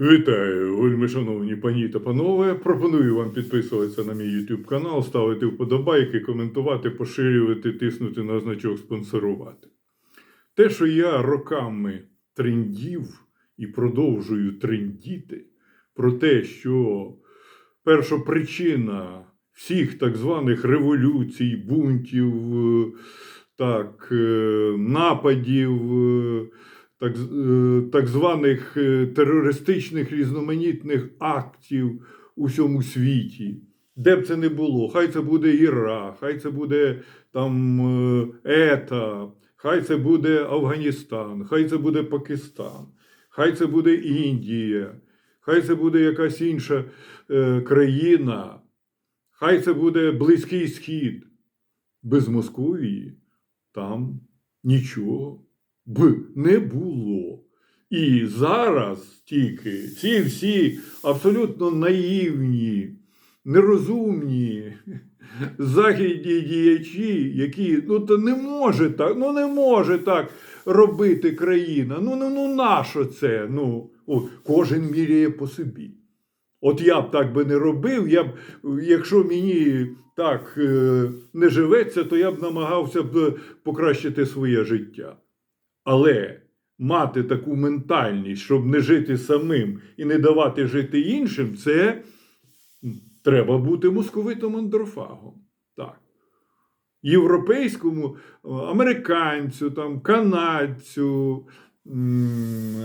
Вітаю, вельми шановні пані та панове. Пропоную вам підписуватися на мій YouTube канал, ставити вподобайки, коментувати, поширювати, тиснути на значок спонсорувати. Те, що я роками трендів і продовжую трендіти про те, що першопричина всіх так званих революцій, бунтів, е, так, е, нападів, е, так, е, так званих е, терористичних різноманітних актів у всьому світі. Де б це не було, хай це буде Ірак, хай це буде там е, ЕТА, хай це буде Афганістан, хай це буде Пакистан, хай це буде Індія, хай це буде якась інша е, країна, хай це буде Близький Схід. Без Московії там нічого б не було. І зараз тільки ці всі абсолютно наївні, нерозумні західні діячі, які ну то не може так, ну не може так робити країна. Ну ну, ну нащо це? Ну, о, кожен міряє по собі. От я б так би не робив, я б, якщо мені так е, не живеться, то я б намагався б покращити своє життя. Але мати таку ментальність, щоб не жити самим і не давати жити іншим, це треба бути московитом андрофагом. Так. Європейському, американцю, там, канадцю,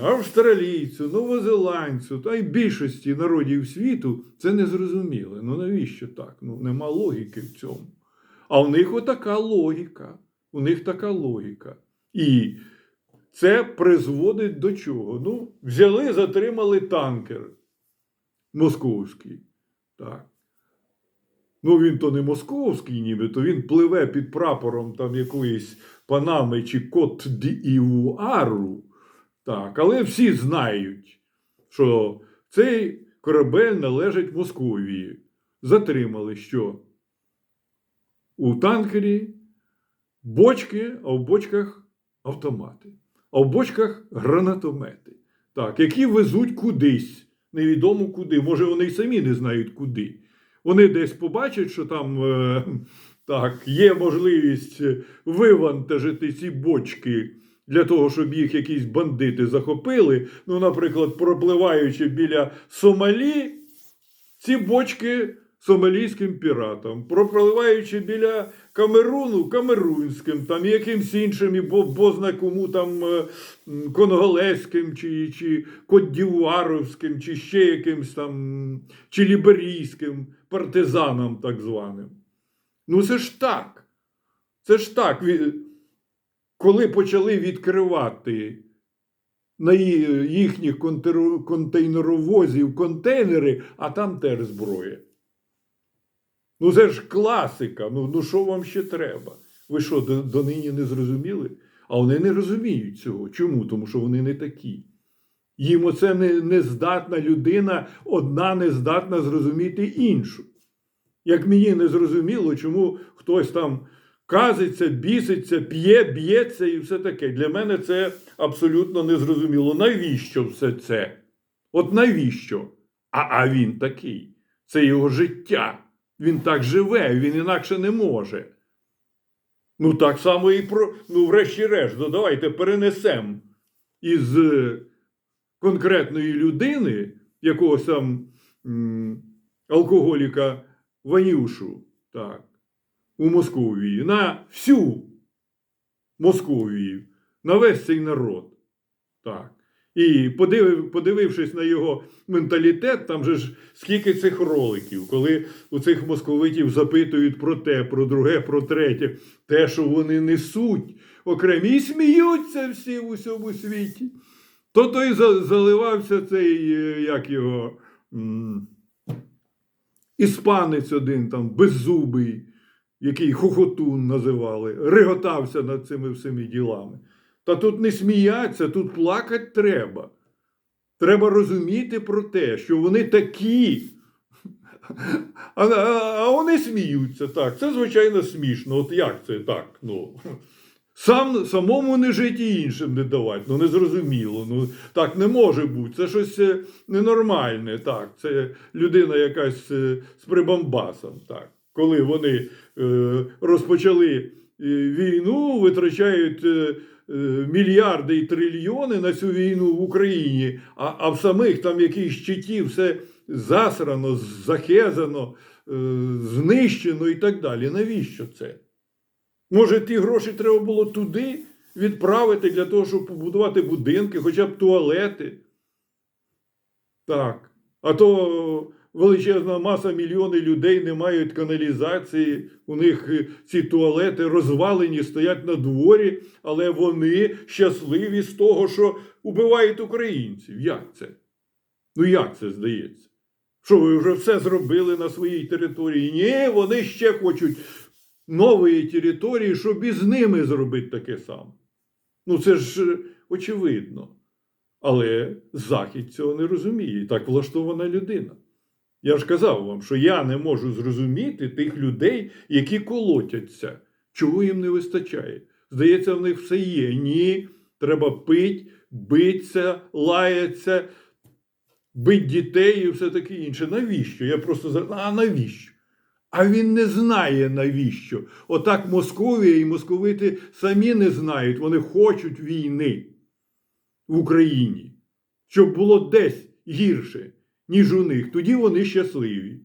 австралійцю, новозеландцю та й більшості народів світу це не зрозуміло. Ну навіщо так? Ну нема логіки в цьому. А в них отака логіка. У них така логіка. І це призводить до чого? Ну, взяли, затримали танкер московський. Так. Ну, він то не московський, ніби, то він пливе під прапором там якоїсь Панами чи Кот d'Ivoire. Так, але всі знають, що цей корабель належить Московії. Затримали що? У танкері бочки, а в бочках автомати, а в бочках гранатомети, так, які везуть кудись, невідомо куди. Може, вони й самі не знають куди. Вони десь побачать, що там е, так, є можливість вивантажити ці бочки для того, щоб їх якісь бандити захопили. Ну, наприклад, пропливаючи біля Сомалі, ці бочки сомалійським піратам, пропливаючи біля Камеруну, камерунським, там якимсь іншим, бо, бозна кому там е, м, конголезьким, чи, чи коддіваровським, чи ще якимсь там, чи ліберійським партизанам так званим. Ну це ж так. Це ж так. Коли почали відкривати на їхніх контейнеровозів контейнери, а там теж зброя. Ну це ж класика. Ну, ну що вам ще треба? Ви що, до, донині не зрозуміли? А вони не розуміють цього. Чому? Тому що вони не такі. Їм оце не, не здатна людина, одна не здатна зрозуміти іншу. Як мені не зрозуміло, чому хтось там казиться, біситься, п'є, б'ється і все таке. Для мене це абсолютно незрозуміло. Навіщо все це? От навіщо? А, а він такий. Це його життя. Він так живе, він інакше не може. Ну, так само і про. Ну, врешті-решт, ну давайте перенесемо із е, конкретної людини, якогось там м, алкоголіка Ванюшу, так, у Московії, на всю Московію, на весь цей народ. Так. І подивив, подивившись на його менталітет, там же ж скільки цих роликів, коли у цих московитів запитують про те, про друге, про третє, те, що вони несуть, окремі сміються всі в усьому світі. То той заливався цей, е, як його, іспанець один там, беззубий, який хохотун називали, реготався над цими всіми ділами. Та тут не сміяться, тут плакати треба. Треба розуміти про те, що вони такі. А, а, вони сміються так. Це звичайно смішно. От як це так? Ну, Сам, самому не жити і іншим не давати. Ну, незрозуміло. Ну, так не може бути. Це щось е, ненормальне. Так. Це людина якась е, з прибамбасом. Так. Коли вони е, розпочали е, війну, витрачають е, мільярди і трильйони на цю війну в Україні, а, а в самих там якісь щиті все засрано, захезано, е, знищено і так далі. Навіщо це? Може, ті гроші треба було туди відправити для того, щоб побудувати будинки, хоча б туалети. Так. А то величезна маса мільйони людей не мають каналізації, у них е, ці туалети розвалені, стоять на дворі, але вони щасливі з того, що убивають українців. Як це? Ну як це здається? Що ви вже все зробили на своїй території? Ні, вони ще хочуть нової території, щоб і з ними зробити таке саме. Ну, це ж е, очевидно. Але Захід цього не розуміє. І так влаштована людина. Я ж казав вам, що я не можу зрозуміти тих людей, які колотяться. Чого їм не вистачає? Здається, в них все є. Ні, треба пить, биться, лаятися, бить дітей і все таке інше. Навіщо? Я просто а навіщо? А він не знає навіщо. Отак Московія і московити самі не знають. Вони хочуть війни в Україні, щоб було десь гірше, ніж у них. Тоді вони щасливі.